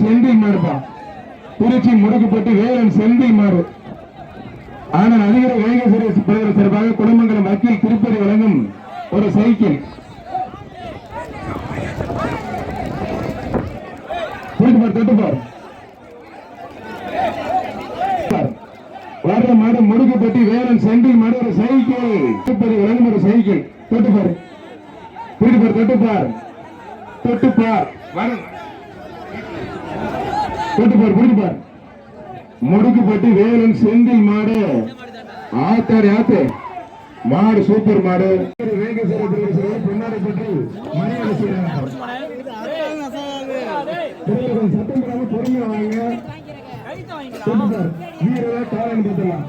செந்தில் மாறுப்பா திருச்சி முடுக்குப்பட்டு வேலன் செந்தில் மாறு ஆனால் அதிகர வேக பிரதமர் சார்பாக குடும்பங்கள் வக்கீல் திருப்பதி வழங்கும் ஒரு சைக்கிள் போயிட்டு தொட்டுப்பார் வர்ற மாடு முடுக்குப்பட்டி வேலன் செந்தில் மாடு ஒரு சைக்கிள் வழங்கும் ஒரு சைக்கிள். தொட்டுப்பார். போயிட்டு தொட்டுப்பார். தொட்டுப்பார். தொட்டுப்பார் பிடிப்பார் முடுக்குப்பட்டி வேலன் செந்தில் மாடு. ஆத்தாடி ஆத்து. மாடு சூப்பர் மாடு. பின்னாடி வீரரா காலன் பார்த்தலாம்